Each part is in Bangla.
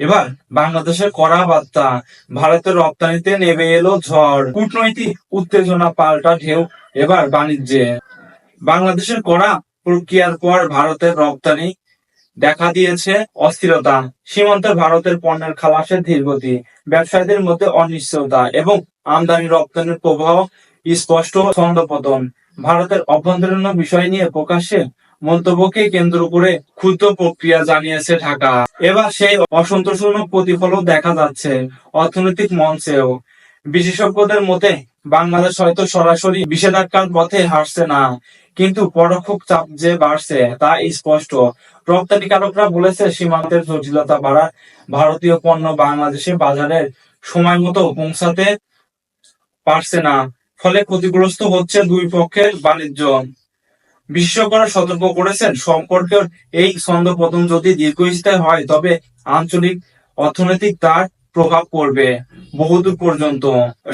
এবার বাংলাদেশের কড়া বার্তা, ভারতের রপ্তানিতে নেমে এলো ঝড়। কূটনৈতিক উত্তেজনা পাল্টা ঢেউ, এবার বাণিজ্যে। বাংলাদেশের কড়া প্রক্রিয়ার পর ভারতের রপ্তানি দেখা দিয়েছে অস্থিরতা, সীমান্তে ভারতের পণ্যের খালাসের ধীরগতি, ব্যবসায়ীদের মধ্যে অনিশ্চয়তা এবং আমদানি রপ্তানির প্রবাহ স্পষ্ট ছন্দপতন। ভারতের অভ্যন্তরীণ বিষয় নিয়ে প্রকাশ্যে মন্তব্যকে কেন্দ্র করে ক্ষুদ্র প্রক্রিয়া জানিয়েছে ঢাকা। এবার সেই অসন্তোষজনক প্রতিফলও দেখা যাচ্ছে অর্থনৈতিক মঞ্চেও। বিশেষজ্ঞদের মতে, বাংলাদেশ হয়তো সরাসরি নিষেধাজ্ঞার পথে হারছে না, কিন্তু পরোক্ষ চাপ যে বাড়ছে তা স্পষ্ট। রপ্তানিকারকরা বলেছে, সীমান্তের জটিলতা বাড়া ভারতীয় পণ্য বাংলাদেশের বাজারে সময় মতো পৌঁছাতে পারছে না, ফলে ক্ষতিগ্রস্ত হচ্ছে দুই পক্ষের বাণিজ্য। বিশেষজ্ঞরা সতর্ক করেছেন, সম্পর্কের এই ছন্দপতন যদি দীর্ঘস্থায়ী হয়, তবে আঞ্চলিক অর্থনৈতিক তার প্রভাব পড়বে বহুদূর পর্যন্ত।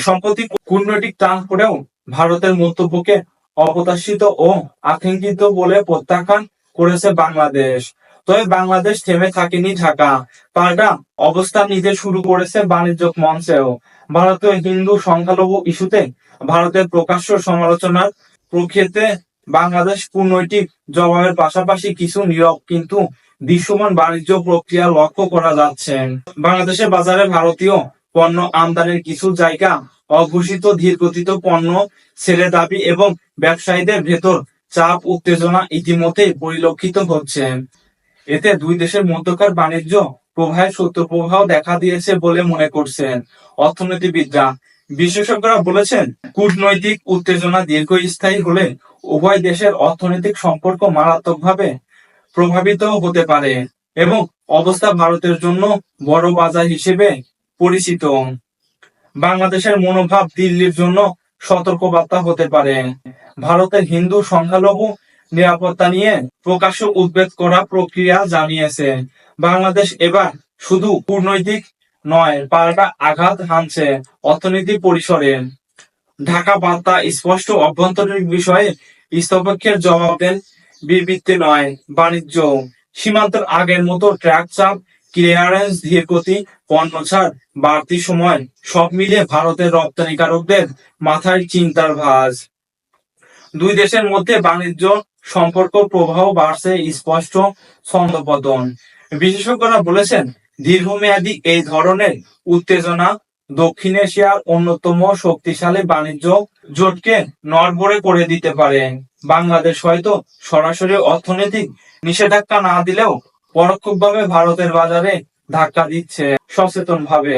সম্প্রতি কূটনৈতিক টান করেও ভারতের মন্তব্যকে অপ্রত্যাশিত ও আকাঙ্ক্ষিত বলে প্রত্যাখ্যান করেছে বাংলাদেশ। তবে বাংলাদেশ থেমে থাকেনি ঢাকা। পাল্টা অবস্থান নিতে শুরু করেছে বাণিজ্য মঞ্চেও। ভারতীয় হিন্দু সংখ্যালঘু ইস্যুতে ভারতের প্রকাশ্য সমালোচনার প্রক্ষেত্রে বাংলাদেশ কূটনৈতিক জবাবের পাশাপাশি কিছু নীরব কিন্তু দৃশ্যমান বাণিজ্য প্রক্রিয়া লক্ষ্য করা যাচ্ছে। বাংলাদেশের বাজারে ভারতীয় পণ্য আমদানির কিছু জায়গা অঘোষিত ধীরগতিত পণ্য ছেড়ে দাবি এবং ব্যবসায়ীদের ভেতর চাপ, উত্তেজনা ইতিমধ্যেই পরিলক্ষিত হচ্ছে। এতে দুই দেশের মধ্যকার বাণিজ্য প্রবাহের সত্য প্রবাহ দেখা দিয়েছে বলে মনে করছেন অর্থনীতিবিদরা। বিশেষজ্ঞরা বলেছেন, কূটনৈতিক উত্তেজনা দীর্ঘস্থায়ী হলে উভয় দেশের অর্থনৈতিক সম্পর্ক মারাত্মকভাবে প্রভাবিত হতে পারে এবং অবস্থা ভারতের জন্য বড় বাজার হিসেবে পরিচিত। বাংলাদেশের মনোভাব দিল্লির জন্য সতর্কবার্তা হতে পারে। ভারতের হিন্দু সংখ্যালঘু নিরাপত্তা নিয়ে প্রকাশ্য উদ্বেগ করা প্রক্রিয়া জানিয়েছে। বাংলাদেশ এবার শুধু কূটনৈতিক নয়, পাল্টা আঘাত হানছে অর্থনীতি পরিসরে। ঢাকা বার্তা স্পষ্ট অভ্যন্তরীণ বিষয়ে স্থপক্ষের জবাব দেন বিবৃতি নয়, বাণিজ্য। সীমান্তের আগের মতো ট্র্যাক চাপ, ক্লিয়ারেন্স ধীরগতি পণ্য ছাড়, বাড়তি সময়, সব মিলিয়ে ভারতের রপ্তানিকারকদের মাথায় চিন্তার ভাঁজ। দুই দেশের মধ্যে বাণিজ্য সম্পর্ক প্রবাহ বাড়ছে স্পষ্ট ছন্দপতন। বিশেষজ্ঞরা বলেছেন, দীর্ঘমেয়াদী এই ধরনের উত্তেজনা দক্ষিণ এশিয়ার অন্যতম শক্তিশালী বাণিজ্য জোটকে নড়বড়ে করে দিতে পারে। বাংলাদেশ হয়তো সরাসরি অর্থনৈতিক নিষেধাজ্ঞা না দিলেও পরোক্ষভাবে ভারতের বাজারে ধাক্কা দিচ্ছে সচেতন ভাবে